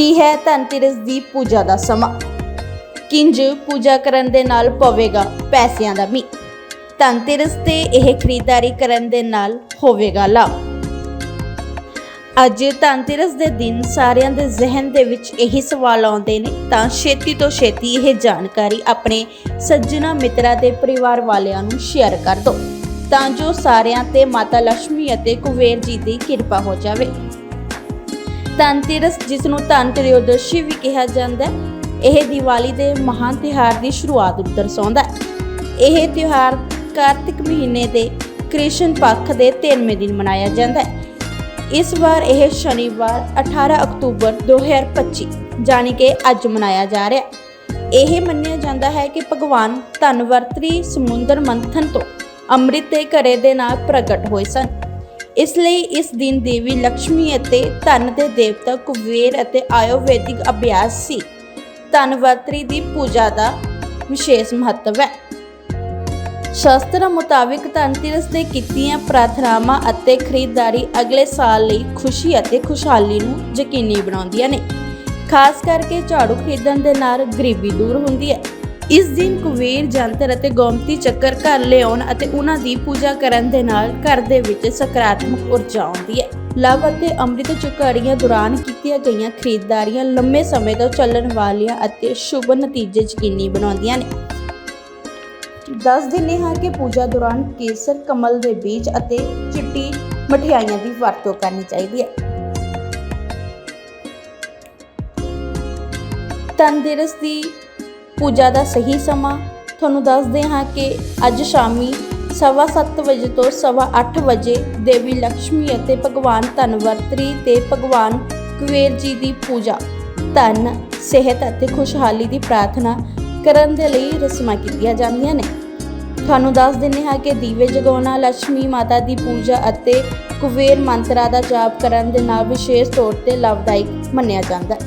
ਕੀ ਹੈ ਧਨਤੇਰਸ ਦੀ ਪੂਜਾ ਦਾ ਸਮਾਂ? ਕਿੰਜ ਪੂਜਾ ਕਰਨ ਦੇ ਨਾਲ ਪਵੇਗਾ ਪੈਸਿਆਂ ਦਾ ਮੀਂਹ? ਧਨਤੇਰਸ ਤੇ ਇਹ ਖਰੀਦਦਾਰੀ ਕਰਨ ਦੇ ਨਾਲ ਹੋਵੇਗਾ ਲਾਭ? ਅੱਜ ਧਨਤੇਰਸ ਦੇ ਦਿਨ ਸਾਰਿਆਂ ਦੇ ਜ਼ਿਹਨ ਦੇ ਵਿੱਚ ਇਹੀ ਸਵਾਲ ਆਉਂਦੇ ਨੇ, ਤਾਂ ਛੇਤੀ ਤੋਂ ਛੇਤੀ ਇਹ ਜਾਣਕਾਰੀ ਆਪਣੇ ਸੱਜਣਾ ਮਿੱਤਰਾਂ ਤੇ ਪਰਿਵਾਰ ਵਾਲਿਆਂ ਨੂੰ ਸ਼ੇਅਰ ਕਰ ਦਿਓ, ਤਾਂ ਜੋ ਸਾਰਿਆਂ ਤੇ ਮਾਤਾ ਲక్ష్ਮੀ ਅਤੇ ਕੁਬੇਰ ਜੀ ਦੀ ਕਿਰਪਾ ਹੋ ਜਾਵੇ। ਧਨਤੇਰਸ ਜਿਸ ਨੂੰ ਧਨ ਤ੍ਰਿਯੋਦਸ਼ੀ ਵੀ ਕਿਹਾ ਜਾਂਦਾ ਹੈ, ਇਹ ਦੀਵਾਲੀ ਦੇ ਮਹਾਨ ਤਿਉਹਾਰ ਦੀ ਸ਼ੁਰੂਆਤ ਨੂੰ ਦਰਸਾਉਂਦਾ ਹੈ। ਇਹ ਤਿਉਹਾਰ ਕਾਰਤਿਕ ਮਹੀਨੇ ਦੇ ਕ੍ਰਿਸ਼ਨ ਪੱਖ ਦੇ 13ਵੇਂ ਦਿਨ ਮਨਾਇਆ ਜਾਂਦਾ ਹੈ। ਇਸ ਵਾਰ ਇਹ ਸ਼ਨੀਵਾਰ 18 ਅਕਤੂਬਰ 2025 ਜਾਣੀ ਕਿ ਅੱਜ ਮਨਾਇਆ ਜਾ ਰਿਹਾ ਹੈ। ਇਹ ਮੰਨਿਆ ਜਾਂਦਾ ਹੈ ਕਿ ਭਗਵਾਨ ਧਨਵਰਤਰੀ ਸਮੁੰਦਰ ਮੰਥਨ ਤੋਂ ਅੰਮ੍ਰਿਤ ਦੇ ਘਰੇ ਦੇ ਨਾਲ ਪ੍ਰਗਟ ਹੋਏ ਸਨ। ਇਸ ਲਈ ਇਸ ਦਿਨ ਦੇਵੀ ਲక్ష్ਮੀ ਅਤੇ ਧਨ ਦੇ ਦੇਵਤਾ ਕੁਬੇਰ ਅਤੇ ਆਯੁਰਵੈਦਿਕ ਅਭਿਆਸ ਸੀ। ਧਨਵਰਤਰੀ ਦੀ ਪੂਜਾ ਦਾ ਵਿਸ਼ੇਸ਼ ਮਹੱਤਵ ਹੈ। ਸ਼ਾਸਤਰਾਂ ਮੁਤਾਬਿਕ ਧਨਤੇਰਸ ਦੇ ਕੀਤੀਆਂ ਪ੍ਰਾਰਥਨਾਵਾਂ ਅਤੇ ਖਰੀਦਦਾਰੀ ਅਗਲੇ ਸਾਲ ਲਈ ਖੁਸ਼ੀ ਅਤੇ ਖੁਸ਼ਹਾਲੀ ਨੂੰ ਯਕੀਨੀ ਬਣਾਉਂਦੀਆਂ ਨੇ। ਖਾਸ ਕਰਕੇ ਝਾੜੂ ਖਰੀਦਣ ਦੇ ਨਾਲ ਗਰੀਬੀ ਦੂਰ ਹੁੰਦੀ ਹੈ। ਇਸ ਦਿਨ ਕੁਬੇਰ ਜੰਤਰ ਅਤੇ ਗੋਮਤੀ ਚੱਕਰ ਘਰ ਲਿਆਉਣ ਅਤੇ ਉਹਨਾਂ ਦੀ ਪੂਜਾ ਕਰਨ ਦੇ ਨਾਲ ਘਰ ਦੇ ਵਿੱਚ ਸਕਾਰਾਤਮਕ ਊਰਜਾ ਆਉਂਦੀ ਹੈ। ਲਵ ਅਤੇ ਅੰਮ੍ਰਿਤ ਝੁਕਾੜੀਆਂ ਦੌਰਾਨ ਕੀਤੀਆਂ ਗਈਆਂ ਖਰੀਦਦਾਰੀਆਂ ਲੰਮੇ ਸਮੇਂ ਤੋਂ ਚੱਲਣ ਵਾਲੀਆਂ ਅਤੇ ਸ਼ੁਭ ਨਤੀਜੇ ਯਕੀਨੀ ਬਣਾਉਂਦੀਆਂ ਨੇ। ਦੱਸ ਦਿੰਦੇ ਹਾਂ ਕਿ ਪੂਜਾ ਦੌਰਾਨ ਕੇਸਰ, ਕਮਲ ਦੇ ਬੀਜ ਅਤੇ ਚਿੱਟੀ ਮਠਿਆਈਆਂ ਦੀ ਵਰਤੋਂ ਕਰਨੀ ਚਾਹੀਦੀ ਹੈ। ਤੰਦਰੁਸਤ ਦੀ ਪੂਜਾ ਦਾ ਸਹੀ ਸਮਾਂ। ਤੁਹਾਨੂੰ ਦੱਸਦੇ ਹਾਂ ਕਿ ਅੱਜ ਸ਼ਾਮੀ 7:30 ਵਜੇ ਤੋਂ 8:30 ਵਜੇ ਦੇਵੀ ਲక్ష్ਮੀ ਅਤੇ ਭਗਵਾਨ ਧਨਵੰਤਰੀ ਤੇ ਭਗਵਾਨ ਕੁਬੇਰ ਜੀ ਦੀ ਪੂਜਾ, ਧਨ, ਸਿਹਤ ਅਤੇ ਖੁਸ਼ਹਾਲੀ ਦੀ ਪ੍ਰਾਰਥਨਾ ਕਰਨ ਦੇ ਲਈ ਰਸਮਾਂ ਕੀਤੀਆਂ ਜਾਂਦੀਆਂ ਨੇ। ਤੁਹਾਨੂੰ ਦੱਸ ਦਿੰਨੇ ਹਾਂ ਕਿ ਦੀਵੇ ਜਗਾਉਣਾ ਲక్ష్ਮੀ ਮਾਤਾ ਦੀ ਪੂਜਾ ਅਤੇ ਕੁਬੇਰ ਮੰਤਰਾ ਦਾ ਜਾਪ ਕਰਨ ਦੇ ਨਾਲ ਵਿਸ਼ੇਸ਼ ਤੌਰ ਤੇ ਲਾਭਦਾਇਕ ਮੰਨਿਆ ਜਾਂਦਾ